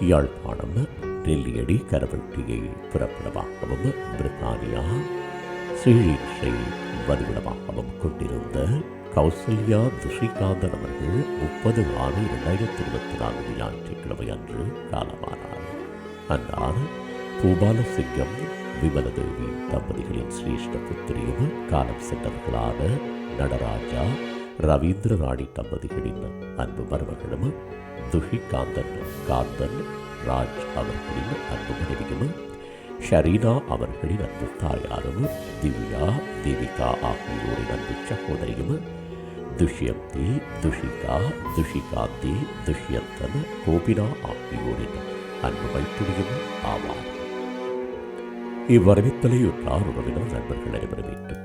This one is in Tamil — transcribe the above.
யாழ்ப்பாணம் நெல்லியடி கரவட்டியை பிறப்பிடமாகவும் பிரித்தானியா ஸ்ரீஷை வதிவிடமாகவும் கொண்டிருந்த கௌசல்யா துஷிகாந்தன் அவர்கள் முப்பது ஆறு இரண்டாயிரத்தி இருபத்தி நான்கு ஞாயிற்றுக்கிழமை அன்று காலமானார். அன்னார் பூபாலசிங்கம் விமலதேவி தம்பதிகளின் சிரேஷ்ட புத்திரியும் காலம் சென்றவர்களான நடராஜா ரவீந்திர ராணி தம்பதிகளின் அன்பு மருமகளும் துஷி காந்தன் காந்தன் ராஜ் அவர்களின் அன்பு மனைவியும் ஷரீனா அவர்களின் அன்பு தாயாரும் திவ்யா தேவிகா ஆகியோரின் அன்பு சகோதரியும் துஷ்யந்தி துஷிகா துஷிகாந்தி துஷ்யந்தன் கோபினா ஆகியோரின் அன்பு மைத்துரியும் ஆவார். இவ்வரவித்தலையுற்றார் உறவினர் நண்பர்கள் அனைவரும் ஏற்றுக்